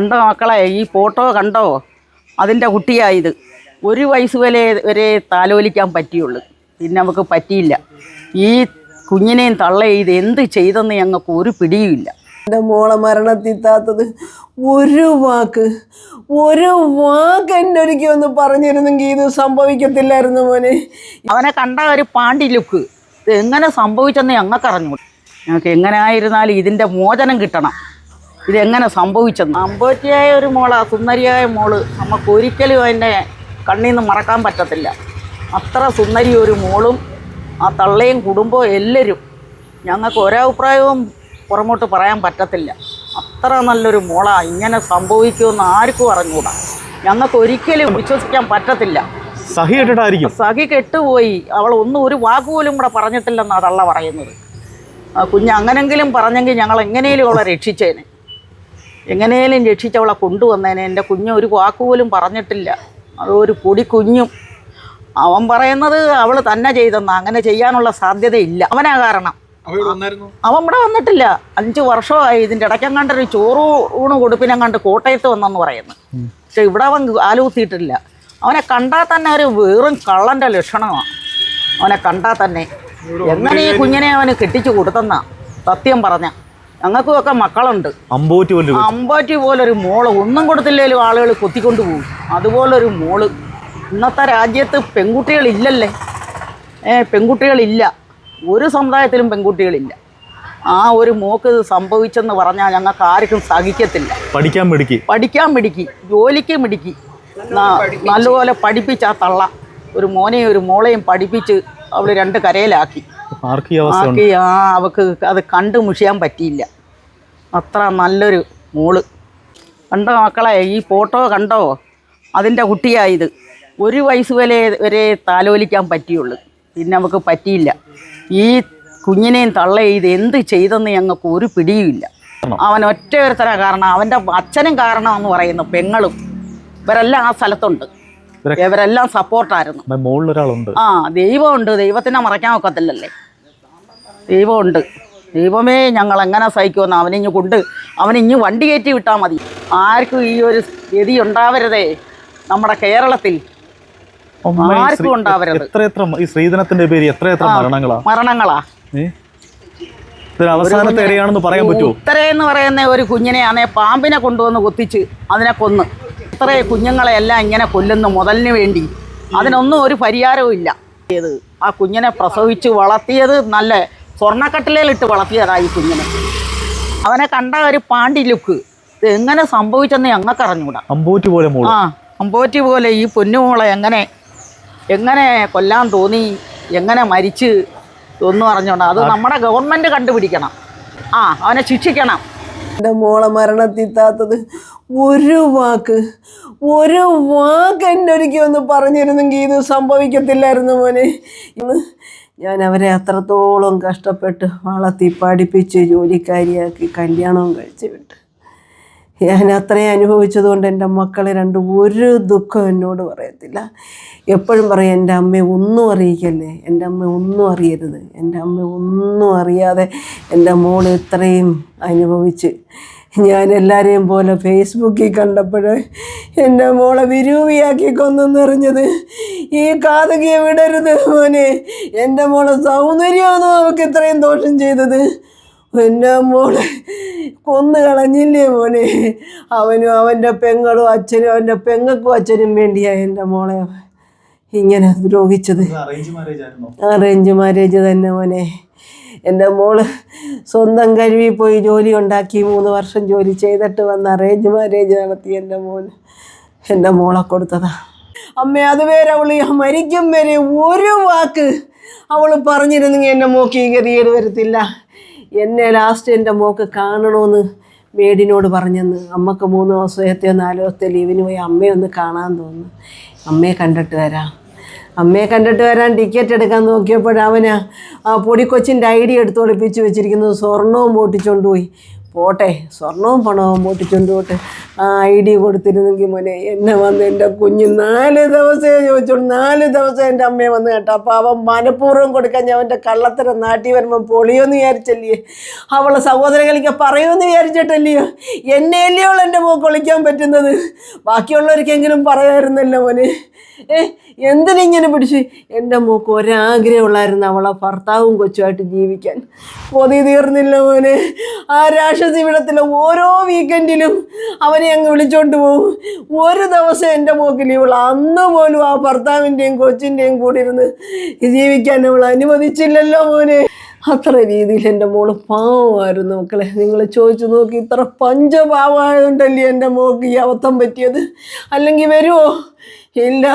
കണ്ടോ മക്കളെ ഈ ഫോട്ടോ കണ്ടോ? അതിന്റെ കുട്ടിയായത് ഒരു വയസ്സ് വരെ വരെ താലോലിക്കാൻ പറ്റിയുള്ളൂ. പിന്നെ നമുക്ക് പറ്റിയില്ല. ഈ കുഞ്ഞിനെയും തള്ള ഇത് എന്ത് ചെയ്തെന്ന് ഞങ്ങൾക്ക് ഒരു പിടിയുമില്ല. എന്റെ മോളെ മരണത്തിത്താത്തത് ഒരു വാക്ക് ഒരു വാക്ക് എന്റെ ഒരിക്കൽ ഒന്ന് പറഞ്ഞിരുന്നെങ്കിൽ ഇത് സംഭവിക്കത്തില്ലായിരുന്നു മോനെ. അവനെ കണ്ട ഒരു പാണ്ടി ലുക്ക്. ഇത് എങ്ങനെ സംഭവിച്ചെന്ന് ഞങ്ങൾക്കറിഞ്ഞു ഞങ്ങൾക്ക് എങ്ങനെ ആയിരുന്നാലും ഇതിന്റെ മോചനം കിട്ടണം. ഇതെങ്ങനെ സംഭവിച്ചെന്ന്? അമ്പോറ്റിയായ ഒരു മോളാ സുന്ദരിയായ മോൾ. നമുക്ക് ഒരിക്കലും അതിന്റെ കണ്ണിൽ നിന്ന് മറക്കാൻ പറ്റത്തില്ല. അത്ര സുന്ദരി ഒരു മോളും ആ തള്ളയും കുടുംബവും എല്ലാവരും ഞങ്ങൾക്ക് ഒരഭിപ്രായവും പുറമോട്ട് പറയാൻ പറ്റത്തില്ല. അത്ര നല്ലൊരു മോളാണ് ഇങ്ങനെ സംഭവിക്കുമെന്ന് ആർക്കും അറിഞ്ഞുകൂടാ. ഞങ്ങൾക്ക് ഒരിക്കലും വിശ്വസിക്കാൻ പറ്റത്തില്ല. സഹി കെട്ടിട്ടായിരിക്കും. സഹി കെട്ടുപോയി. അവൾ ഒന്നും ഒരു വാക്കുപോലും കൂടെ പറഞ്ഞിട്ടില്ലെന്നാണ് തള്ള പറയുന്നത്. കുഞ്ഞ് അങ്ങനെങ്കിലും പറഞ്ഞെങ്കിൽ ഞങ്ങൾ എങ്ങനെയും അവളെ രക്ഷിച്ചേനെ. എങ്ങനെയും രക്ഷിച്ചവളെ കൊണ്ടുവന്നേനെ. എന്റെ കുഞ്ഞ് ഒരു വാക്കുപോലും പറഞ്ഞിട്ടില്ല. അത് ഒരു പൊടി കുഞ്ഞും. അവൻ പറയുന്നത് അവൾ തന്നെ ചെയ്തെന്ന. അങ്ങനെ ചെയ്യാനുള്ള സാധ്യതയില്ല. അവനാ കാരണം. അവൻ ഇവിടെ വന്നിട്ടില്ല. അഞ്ച് വർഷമായി ഇതിന്റെ ഇടയ്ക്കെങ്ങാണ്ടൊരു ചോറ് ഊണ് കൊടുപ്പിനെങ്ങാണ്ട് കോട്ടയത്ത് വന്നെന്ന് പറയുന്നു. പക്ഷെ ഇവിടെ അവൻ ആലോചിച്ചിട്ടില്ല. അവനെ കണ്ടാൽ തന്നെ ഒരു വെറും കള്ളന്റെ ലക്ഷണമാണ് അവനെ കണ്ടാൽ തന്നെ. എങ്ങനെ ഈ കുഞ്ഞിനെ അവന് കെട്ടിച്ചു കൊടുത്തെന്നാ സത്യം പറഞ്ഞ. ഞങ്ങൾക്കും ഒക്കെ മക്കളുണ്ട്. അമ്പോറ്റി പോലും അമ്പോറ്റി പോലൊരു മോൾ. ഒന്നും കൊടുത്തില്ലേലും ആളുകൾ കൊത്തിക്കൊണ്ട് പോകും. അതുപോലൊരു മോൾ. ഇന്നത്തെ രാജ്യത്ത് പെൺകുട്ടികളില്ലല്ലേ? ഏ പെൺകുട്ടികളില്ല. ഒരു സമുദായത്തിലും പെൺകുട്ടികളില്ല. ആ ഒരു മോക്ക് ഇത് സംഭവിച്ചെന്ന് പറഞ്ഞാൽ ഞങ്ങൾക്ക് ആർക്കും സഹിക്കത്തില്ല. പഠിക്കാൻ മിടുക്കി. പഠിക്കാൻ മിടുക്കി. ജോലിക്ക് മിടുക്കി. നല്ലപോലെ പഠിപ്പിച്ച ആ തള്ള. ഒരു മോനെയും ഒരു മോളെയും പഠിപ്പിച്ച് അവൾ രണ്ട് കരയിലാക്കി. ആർക്ക് ആ അവക്ക് അത് കണ്ട് മുഷിയാൻ പറ്റിയില്ല. അത്ര നല്ലൊരു മോൾ. കണ്ടോ മക്കളെ ഈ ഫോട്ടോ കണ്ടോ? അതിന്റെ കുട്ടിയായത് ഒരു വയസ്സ് വരെ വരെ താലോലിക്കാൻ പറ്റിയുള്ളൂ. പിന്നെ നമുക്ക് പറ്റിയില്ല. ഈ കുഞ്ഞിനെയും തള്ള ചെയ്ത് എന്ത് ചെയ്തെന്ന് ഞങ്ങൾക്ക് ഒരു പിടിയുമില്ല. അവൻ ഒറ്റ ഒരുത്തരാ കാരണം അവന്റെ അച്ഛനും കാരണമെന്ന് പറയുന്നു പെങ്ങളും ഇവരെല്ലാം ആ സ്ഥലത്തുണ്ട്. ഇവരെ- ഇവരെല്ലാം സപ്പോർട്ടായിരുന്നു ആ ദൈവമുണ്ട്. ദൈവത്തിനെ മറയ്ക്കാൻ ഒക്കത്തില്ലല്ലേ? ദൈവമുണ്ട്. ദൈവമേ ഞങ്ങൾ എങ്ങനെ സഹിക്കുമെന്ന് അവനിഞ്ഞ് കൊണ്ട് അവനിഞ്ഞ് വണ്ടി കയറ്റി വിട്ടാൽ മതി. ആർക്കും ഈ ഒരു ഗതി ഉണ്ടാവരുതേ നമ്മുടെ കേരളത്തിൽ. ആർക്കും ഉണ്ടാവരുത്. എത്ര എത്ര ഈ സ്ത്രീധനത്തിന്റെ പേര് എത്ര എത്ര മരണങ്ങളാ? മരണങ്ങളാ. അവസാനത്തെ ഇരയാണെന്ന് പറയാൻ പറ്റുമോ ഉത്തരയെന്ന് പറയുന്ന ഒരു കുഞ്ഞിനെ അതേ പാമ്പിനെ കൊണ്ടുവന്ന് കുത്തിച്ച് അതിനെ കൊന്ന്. ഇത്രേ കുഞ്ഞുങ്ങളെ എല്ലാം ഇങ്ങനെ കൊല്ലുന്നു മുതലിന് വേണ്ടി. അതിനൊന്നും ഒരു പരിഹാരവും ഇല്ല. ആ കുഞ്ഞിനെ പ്രസവിച്ച് വളർത്തിയത് നല്ല സ്വർണക്കട്ടിലേലിട്ട് വളർത്തിയതായി ഈ കുഞ്ഞിനെ. അവനെ കണ്ട ഒരു പാണ്ടി ലുക്ക്. ഇത് എങ്ങനെ സംഭവിച്ചെന്ന് ഞങ്ങൾക്ക് അറിഞ്ഞൂടാ. അമ്പോറ്റി പോലെ മോൾ. ആ അമ്പോറ്റി പോലെ ഈ പൊന്നുമോളെ എങ്ങനെ എങ്ങനെ കൊല്ലാൻ തോന്നി എങ്ങനെ മരിച്ച് ഒന്നും അറിഞ്ഞോണ്ട അത് നമ്മുടെ ഗവൺമെന്റ് കണ്ടുപിടിക്കണം. ആ അവനെ ശിക്ഷിക്കണം. എന്റെ മോളെ മരണത്തിത്താത്തത് ഒരു വാക്ക് ഒരു വാക്ക് എന്റെ ഒരിക്കൽ ഒന്ന് പറഞ്ഞിരുന്നെങ്കിൽ ഇത് സംഭവിക്കത്തില്ലായിരുന്നു മോനെ. ഇന്ന് ഞാൻ അവരെ അത്രത്തോളം കഷ്ടപ്പെട്ട് വളർത്തി പഠിപ്പിച്ച് ജോലിക്കാരിയാക്കി കല്യാണവും കഴിച്ച് വിട്ട്. ഞാൻ അത്രയും അനുഭവിച്ചതുകൊണ്ട് എന്റെ മക്കളെ രണ്ട് ഒരു ദുഃഖം എന്നോട് പറയത്തില്ല. എപ്പോഴും പറയും എന്റെ അമ്മയെ ഒന്നും അറിയിക്കല്ലേ? എന്റെ അമ്മ ഒന്നും അറിയരുത്. എന്റെ അമ്മ ഒന്നും അറിയാതെ എന്റെ മോൾ ഇത്രയും അനുഭവിച്ച് ഞാൻ എല്ലാവരെയും പോലെ ഫേസ്ബുക്കിൽ കണ്ടപ്പോൾ എന്റെ മോളെ വിരൂപിയാക്കി കൊന്നെന്നറിഞ്ഞത് ഈ കാതകിയെ വിടരുത് മോനെ. എന്റെ മോളെ സൗന്ദര്യമാണോ അവൾക്ക് ഇത്രയും ദോഷം ചെയ്തത്? എന്റെ മോളെ കൊന്നു കളഞ്ഞില്ലേ മോനെ? അവനും അവന്റെ പെങ്ങളും അച്ഛനും അവന്റെ പെങ്ങൾക്കും അച്ഛനും വേണ്ടിയാണ് എന്റെ മോളെ ഇങ്ങനെ ദ്രോഹിച്ചത്. അറേഞ്ച് മാരേജ് തന്നെ മോനെ. എന്റെ മോൾ സ്വന്തം കഴിവി പോയി ജോലി ഉണ്ടാക്കി മൂന്ന് വർഷം ജോലി ചെയ്തിട്ട് വന്ന് അറേഞ്ച് മാരേജ് നടത്തി എന്റെ മോന്. എന്റെ മോളെ കൊടുത്തതാ. അമ്മ അതുവരെ അവൾ മരിക്കും വരെ ഒരു വാക്ക് അവൾ പറഞ്ഞിരുന്നെങ്കിൽ എന്റെ മോക്ക് ഈ ഗതികേട് വരത്തില്ല. എന്നെ ലാസ്റ്റ് എന്റെ മോക്ക് കാണണമെന്ന് മേടിനോട് പറഞ്ഞെന്ന്. അമ്മയ്ക്ക് മൂന്ന് ദിവസത്തെയോ നാല് ദിവസത്തെ ലീവിന് പോയി അമ്മയൊന്ന് കാണാൻ തോന്നുന്നു. അമ്മയെ കണ്ടിട്ട് വരാം. അമ്മയെ കണ്ടിട്ട് വരാൻ ടിക്കറ്റ് എടുക്കാൻ നോക്കിയപ്പോഴവന് ആ പൊടിക്കൊച്ചിന്റെ ഐ ഡി എടുത്ത് ഒളിപ്പിച്ച് വെച്ചിരിക്കുന്നത് സ്വർണവും പൊട്ടിച്ചുകൊണ്ട് പോയി. പോട്ടെ സ്വർണവും പണവും പൊട്ടിച്ചുകൊണ്ട് പോട്ടെ. ആ ഡി കൊടുത്തിരുന്നെങ്കിൽ മോനെ എന്നെ വന്ന് എന്റെ കുഞ്ഞ് നാല് ദിവസമേ ചോദിച്ചോളൂ. നാല് ദിവസം എന്റെ അമ്മയെ വന്ന് കേട്ടോ. അപ്പോൾ അവൻ മനഃപൂർവം കൊടുക്കാൻ ഞാൻ അവന്റെ കള്ളത്തരം നാട്ടിൽ വരുമ്പോൾ പൊളിയോന്ന് വിചാരിച്ചല്ലേ? അവളെ സഹോദരങ്ങളിക്ക് പറയുമെന്ന് വിചാരിച്ചിട്ടല്ലയോ? എന്നെയല്ലയോ അവൾ എന്റെ മോക്ക് ഒളിക്കാൻ പറ്റുന്നത്? ബാക്കിയുള്ളവർക്കെങ്കിലും പറയാമായിരുന്നല്ലോ മോനെ. ഏ എന്തിനിങ്ങനെ പിടിച്ച്? എന്റെ മോക്ക് ഒരാഗ്രഹമുള്ളായിരുന്നു അവളെ ഭർത്താവും കൊച്ചുമായിട്ട് ജീവിക്കാൻ. കൊതി തീർന്നില്ല മോനെ. ആ രാക്ഷസി ജീവിതത്തിലെ ഓരോ വീക്കെൻഡിലും അവനെ അങ്ങ് വിളിച്ചോണ്ട് പോകും ഒരു ദിവസം എന്റെ മോക്ക് ഇവൾ അന്ന് പോലും ആ ഭർത്താവിന്റെയും കൊച്ചിന്റെയും കൂടെ ഇരുന്ന് ജീവിക്കാൻ അവൾ അനുവദിച്ചില്ലല്ലോ മോനെ. അത്ര രീതിയിൽ എന്റെ മോൾ പാവമായിരുന്നു മക്കളെ. നിങ്ങൾ ചോദിച്ചു നോക്കി ഇത്ര പഞ്ചപാവമായതുകൊണ്ടല്ലേ എന്റെ മോക്ക് ഈ അബദ്ധം പറ്റിയത്? അല്ലെങ്കിൽ വരുമോ ഇല്ല.